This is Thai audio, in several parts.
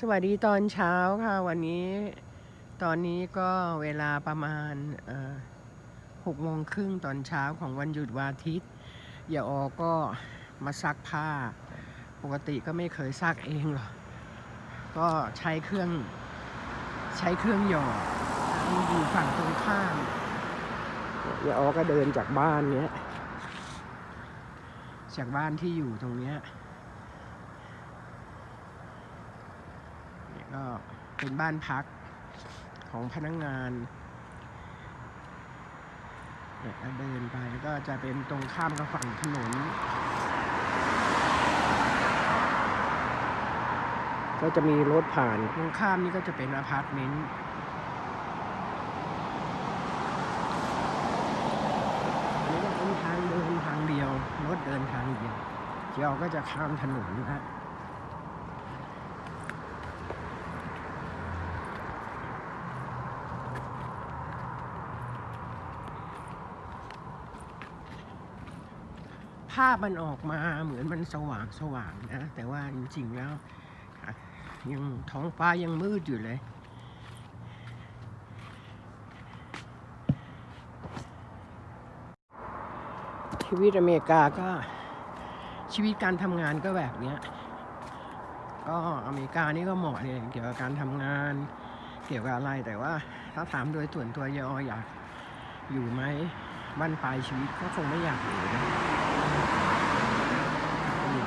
สวัสดีตอนเช้าค่ะ วันนี้ตอนนี้ก็เวลาประมาณหกโมงครึ่งตอนเช้าของวันหยุดวันอาทิตย์อย่าออกก็มาซักผ้า ปกติก็ไม่เคยซักเองหรอกก็ใช้เครื่องใช้เครื่องหยอดอยู่ฝั่งตรงข้ามอย่าออกก็เดินจากบ้านเนี้ยจากบ้านที่อยู่ตรงเนี้ย ก็เป็นบ้านพักของพนักงงานเดินไปก็จะเป็นตรงข้ามกับฝั่งถนน ก็จะมีรถผ่านตรงข้ามนี่ก็จะเป็นอพาร์ตเมนต์อันนี้ก็เป็นทางเดินทางเดียว รถเดินทางเดียวเที่ยวก็จะข้ามถนนนะฮะ ภาพมันออกมาเหมือนมันสว่างสว่างนะ แต่ว่าจริงๆแล้ว ยังท้องฟ้ายังมืดอยู่เลยชีวิตอเมริกาก็ชีวิตการทำงานก็แบบเนี้ยก็อเมริกานี่ก็เหมาะเนี่ยเกี่ยวกับการทำงาน เกี่ยวกับอะไรแต่ว่าถ้าถามโดยส่วนตัวยออยากอยู่ไหมบ้านปลายชีวิตก็คงไม่อยากอยู่นะอยู่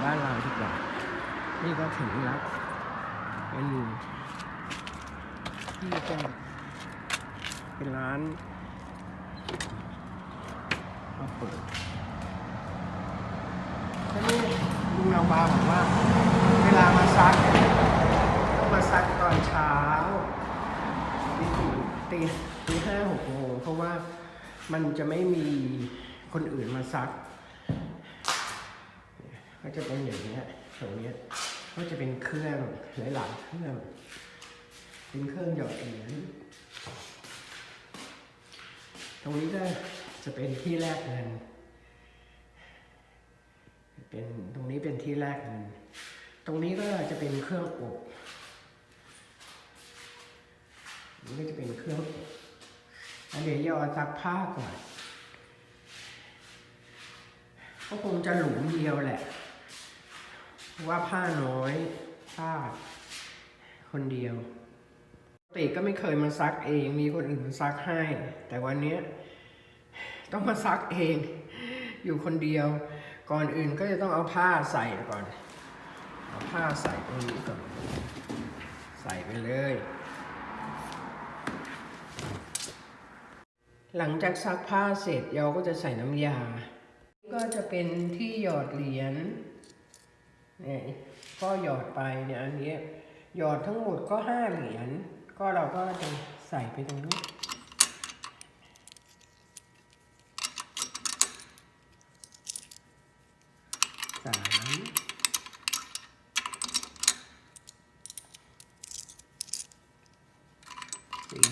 บ้านเราดีกว่านี่ก็ถึงแล้วเป็นที่ก็เป็นร้านมาเปิดแล้วนี่ลุงนาวาบอกว่า เวลามาซักต้องมาซักตอนเช้าตีตีตีห้าหกโมงเพราะว่ามันจะไม่มีคนอื่นมาซัก ก็จะเป็นอย่างนี้ตรงนี้ก็จะเป็นเครื่องหลายๆเครื่อง เป็นเครื่องหยอดเหรียญตรงนี้ก็จะเป็นที่แลกเงินเป็นตรงนี้เป็นที่แลกเงินตรงนี้ก็จะเป็นเครื่องอบนี่ก็จะเป็นเครื่องอบอันเดี๋ยวเอซักผ้าก่อนก็คงจะหลุมเดียวแหละ ว่าผ้าน้อยผ้าคนเดียวปกติก็ไม่เคยมาซักเอง มีคนอื่นซักให้ แต่วันนี้ต้องมาซักเอง อยู่คนเดียว ก่อนอื่นก็จะต้องเอาผ้าใส่ก่อน เอาผ้าใส่ตรงนี้ก่อน ใส่ไปเลย หลังจากซักผ้าเสร็จเราก็จะใส่น้ำยา ก็จะเป็นที่หยอดเหรียญ เนี่ยก็หยอดไปเนี่ยอันนี้หยอดทั้งหมดก็ห้าเหรียญก็เราก็จะใส่ไปตรงนี้สามสี่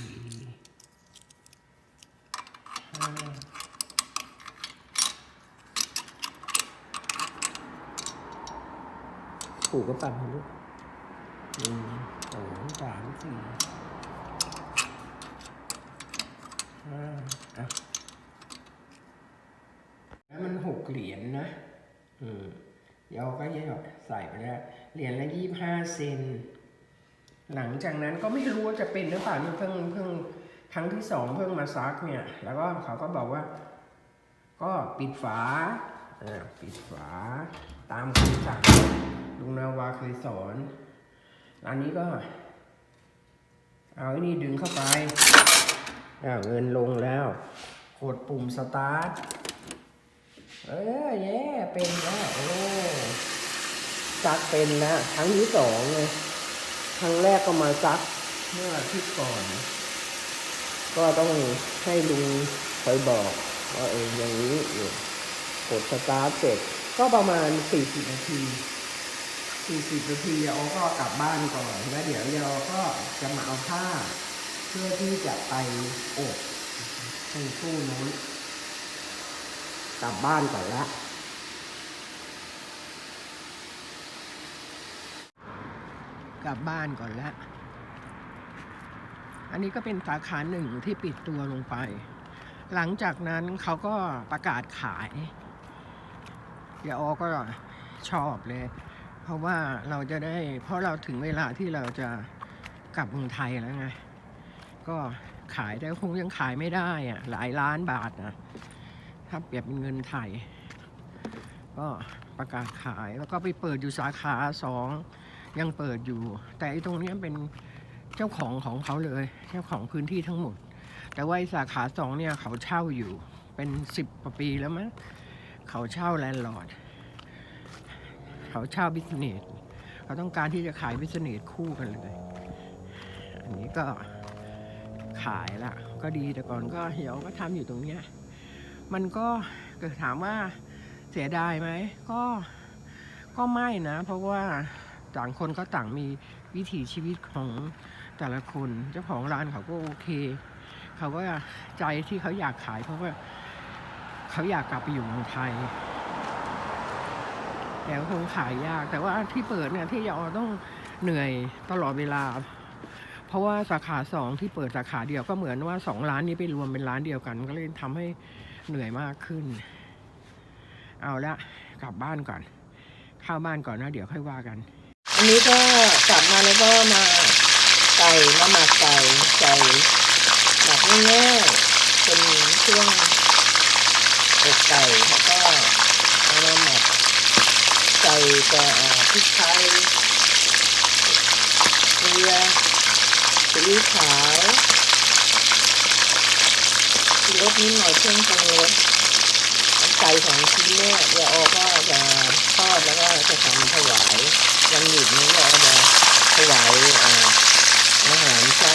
ห้า ผูกกระปังลูกหนึ่งสองสามสี่ห้าอะแล้วมันหกเหรียญนะอืมเดี๋ยวก็แยกใส่ไปแล้ว เหรียญละยี่ห้าเซน หลังจากนั้นก็ไม่รู้ว่าจะเป็นหรือเปล่าเพิ่งเพิ่งครั้งที่สองเพิ่งมาซักเนี่ย แล้วก็เขาก็บอกว่า ก็ปิดฝาอ่าปิดฝาตามคำสั่ง ลุงนาวาเคยสอน อันนี้ก็ เอาไอ้นี่ดึงเข้าไปอ่าเงินลงแล้ว กดปุ่มสตาร์ท เออแย่เป็นแล้วโอ้ซักเป็นแล้วครั้งที่สองเลยครั้งแรกก็มาซักเมื่ออาทิตย์ก่อน ก็ต้องให้ลุงคอยบอกว่าเอออย่างนี้อยู่กดสตาร์ทเสร็จก็ประมาณ 40 นาที 40นาทีเดี๋ยวก็กลับบ้านก่อน แล้วเดี๋ยวเราก็จะมาเอาผ้า เพื่อที่จะไปอบในตู้นู้นกลับบ้านก่อนละกลับบ้านก่อนล้วอันนี้ก็เป็นสาขาหนึ่งที่ปิดตัวลงไป หลังจากนั้นเขาก็ประกาศขายยาออก็ชอบเลย เพราะว่าเราจะได้ เพราะเราถึงเวลาที่เราจะกลับเมืองไทยแล้วไง ก็ขายแต่คงยังขายไม่ได้อะหลายล้านบาทนะถ้าเปรียบเป็นเงินไทย ก็ประกาศขายแล้วก็ไปเปิดอยู่สาขาสองยังเปิดอยู่ แต่ไอ้ตรงนี้เป็นเจ้าของของเขาเลย เจ้าของพื้นที่ทั้งหมด แต่ว่าสาขาสองเนี่ยเขาเช่าอยู่เป็นสิบปีแล้วมั้งเขาเช่าแลนด์ลอร์ด เขาเช่าบิสเนสเขาต้องการที่จะขายบิสเนสคู่กันเลย อันนี้ก็ขายละก็ดีแต่ก่อนก็เหี่ยวก็ทำอยู่ตรงเนี้ยมันก็เกิดถามว่าเสียดายไหมก็ก็ไม่นะ เพราะว่าต่างคนก็ต่างมีวิถีชีวิตของแต่ละคน เจ้าของร้านเขาก็โอเค เขาก็ใจที่เขาอยากขายเพราะว่าเขาอยากกลับไปอยู่เมืองไทย แต่คงขายยาก แต่ว่าที่เปิดเนี่ยที่ยอต้องเหนื่อยตลอดเวลา เพราะว่าสาขาสองที่เปิดสาขาเดียวก็เหมือนว่าสองร้านนี้ไปรวมเป็นร้านเดียวกัน ก็เลยทำให้เหนื่อยมากขึ้น เอาละกลับบ้านก่อน เข้าบ้านก่อนนะเดี๋ยวค่อยว่ากัน อันนี้ก็กลับมาแล้วก็มาไก่มาหมักไก่ไก่หมักง่ายๆเป็นเครื่องอกไก่แล้วก็เอามาหมักใส่ ก็พริกไทยเกลือซีอิ๊วขาวชูรสนิดหน่อยเครื่องปรุงรสไก่ของชิ้นเนี่ยเดี๋ยวโอก็จะทอดแล้วก็จะทำถวายวันหยุดนี้เราจะถวายเอ่ออาหารพระ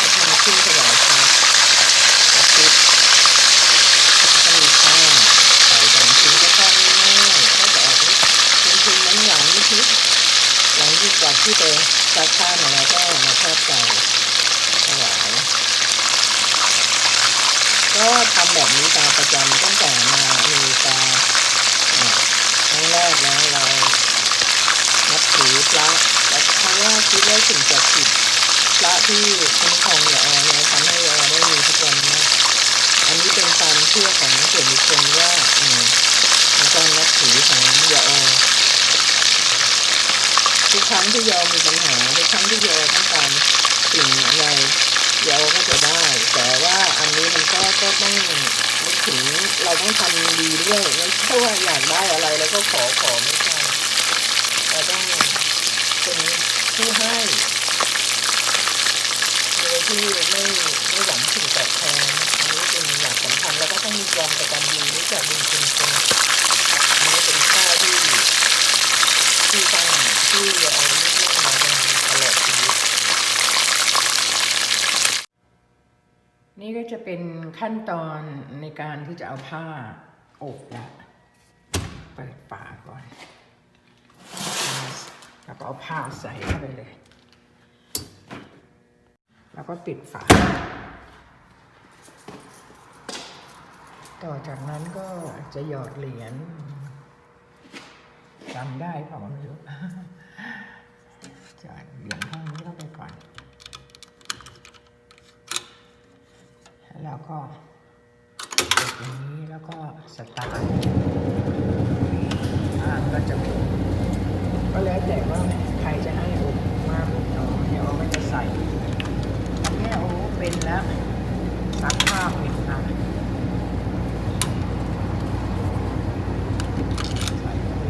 จะทำขึ้นถวายพระอาทิตย์แล้วก็มีข้าวไก่สองชิ้นก็ทอดง่ายๆก็จะออกเป็นชิ้นๆหวานๆนิดๆหลังจากที่ไปซักผ้ามาแล้วก็มาทอดไก่ถวาย ก็ทำแบบนี้ตามประจำตั้งแต่มาอเมริกาอะครั้งแรกนะเรานับถือพระและครั้งแรกคิ ดว่าสิ่งศักดิ์สิทธิ์พระที่คุ้มครองอย่าออเนี่ยทำให้อย่าออได้มีทุกวันนี้อันนี้เป็นความเชื่อของส่วนบุคคลว่าอืมเป็นการนับถือของอย่าออทุกครั้งที่ยอมมีปัญหาทุกครั้งที่ยอมต้องการสิ่งอะไรเดียวก็จะได้ แต่ว่าอันนี้มันก็ก็ต้องนึกถึงเราต้องทำดีด้วยไม่ใช่ว่าอยากได้อะไรแล้วก็ขอขอไม่ใช่เราต้องเป็น ผู้ให้โดยที่ไม่ไม่หวังสิ่งตอบแทนอันนี้เป็นอย่างสำคัญแล้วก็ต้องมีความกตัญญูรู้จักบุญคุณคนอันนี้เป็นข้อที่ที่ตั้งที่จะเอาเรื่องมาเป็นตลอดชีวิตนี่ก็จะเป็นขั้นตอนในการที่จะเอาผ้าอบละเปิดฝาก่อน แล้วก็เอาผ้าใส่เข้าไปเลย แล้วก็ปิดฝา ต่อจากนั้นก็จะหยอดเหรียญจำได้เปล่าไม่รู้จะเหรียญห้องนี้เข้าไปก่อน แล้วก็กดอย่างนี้แล้วก็สตาร์ทอ่าก็จะหมุนก็ แล้วแต่ว่าใครจะให้อบมากอบน้อยเดี๋ยวเราก็จะใส่อันนี้โอ้เป็นแล้วซักผ้าเป็นนะใส่เป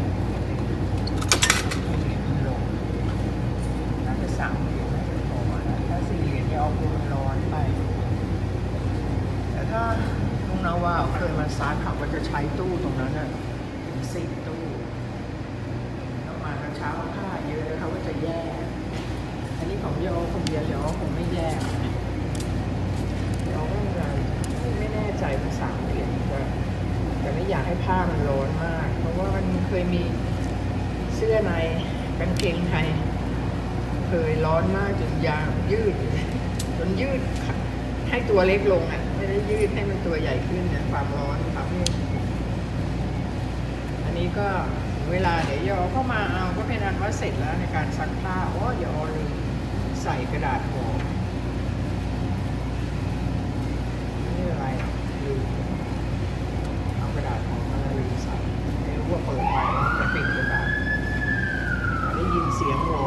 ให้เหรียญมันลงน่าจะสามเหรียญน่าจะพอถ้าสี่เหรียญเนี่ยเอาตัวมันร้อนไปแต่ถ้าลุงนาวาเคยมาซักเขาก็จะใช้ตู้ตรงนั้นน่ะสิบตู้ เช้าผ้าเยอะเขาก็จะแยก อันนี้ของโยคงเดียวโยคงไม่แยกโยก็เลยไม่แน่ใจภาษาเปลี่ยนแต่แต่ไม่อยากให้ผ้ามันร้อนมาก เพราะว่ามันเคยมีเสื้อในกางเกงไทยเคยร้อนมากจนยางยืดจนยืดให้ตัวเล็กลงอะ ไม่ได้ยืดให้มันตัวใหญ่ขึ้นนะความร้อนทำให้อันนี้ก็ เวลาเดี๋ยวยอก็มาเอาก็เป็นอันว่าเสร็จแล้วในการซักผ้าโอ้ยอลืมใส่กระดาษห่อไม่เป็นไรลืมเอากระดาษห่อมาลืมใส่ไม่รู้ว่าเปิดไปจะติดหรือเปล่าได้ยินเสียงหวอ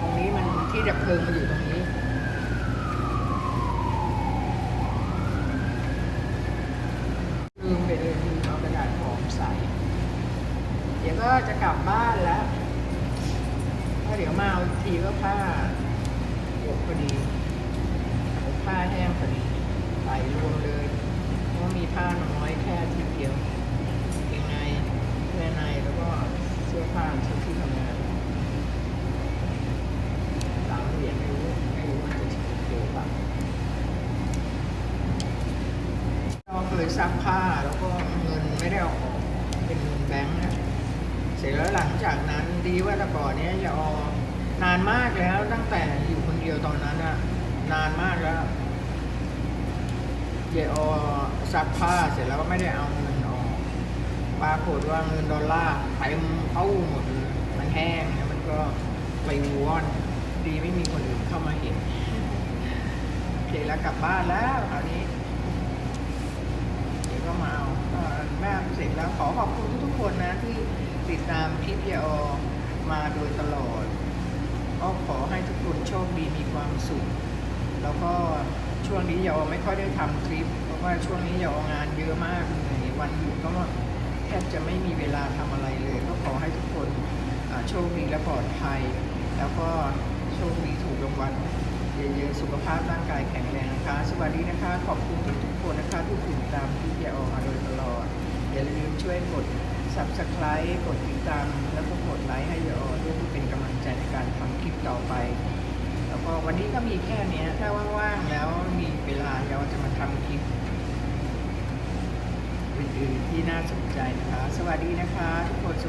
ตรงนี้มันที่ดับเพลิงมันอยู่ตรงนี้ ลืมไปเลยลืมเอากระดาษหอมใส่ เดี๋ยวก็จะกลับบ้านแล้วก็เดี๋ยวมาเอาอีกทีก็ผ้าอบพอดีอบผ้าแห้งพอดีใส่รวมเลยเพราะว่ามี ผ้าน้อยแค่ทีเดียวเกงในเสื้อในแล้วก็เสื้อผ้าชุดที่ทำงานสามเหรียญไม่รู้ไม่รู้มันจะเกี่ยวกับเราเคยซักผ้าแล้วก็เงินไม่ได้เอาออกเป็นเงินแบงค์อะเสร็จแล้วหลังจากนั้นดีว่าแต่ก่อนเนี้ยจะเอานานมากแล้วตั้งแต่อยู่คนเดียวตอนนั้นอะนานมากแล้ว เยอซักผ้าเสร็จแล้วก็ไม่ได้เอาเงินออกปรากฏว่าเงินดอลลาร์เต็มเต้าหมดเลยมันแห้งแล้วมันก็ไปวอนดีไม่มีคนอื่นเข้ามาเห็นโอเคแล้วกลับบ้านแล้วคราวนี้ เดี๋ยวก็มาเอาก็แม่เสร็จแล้วขอขอบคุณทุกๆคนนะที่ติดตามคลิปยอมาโดยตลอดก็ขอให้ทุกคนโชคดีมีความสุข แล้วก็ ช่วงนี้ยอไม่ค่อยได้ทำคลิป เพราะว่าช่วงนี้ยองานเยอะมากเลยวันหยุดก็แทบจะไม่มีเวลาทำอะไรเลย ก็ขอให้ทุกคนโชคดีและปลอดภัย แล้วก็โชคดีถูกรางวัลเยอะๆสุขภาพร่างกายแข็งแรงนะคะ สวัสดีนะคะ ขอบคุณทุกๆคนนะคะที่ติดตามคลิปยาอมาโดยตลอดอย่าลืมช่วยกด subscribe กดติดตาม แล้วก็กดไลค์ให้ยาอด้วยเพื่อเป็นกำลังใจในการทำคลิปต่อไป พอวันนี้ก็มีแค่เนี้ยถ้าว่างๆแล้วมีเวลาเราจะมาทำคลิปอื่นๆที่น่าสนใจนะคะ สวัสดีนะคะ ทุกคนส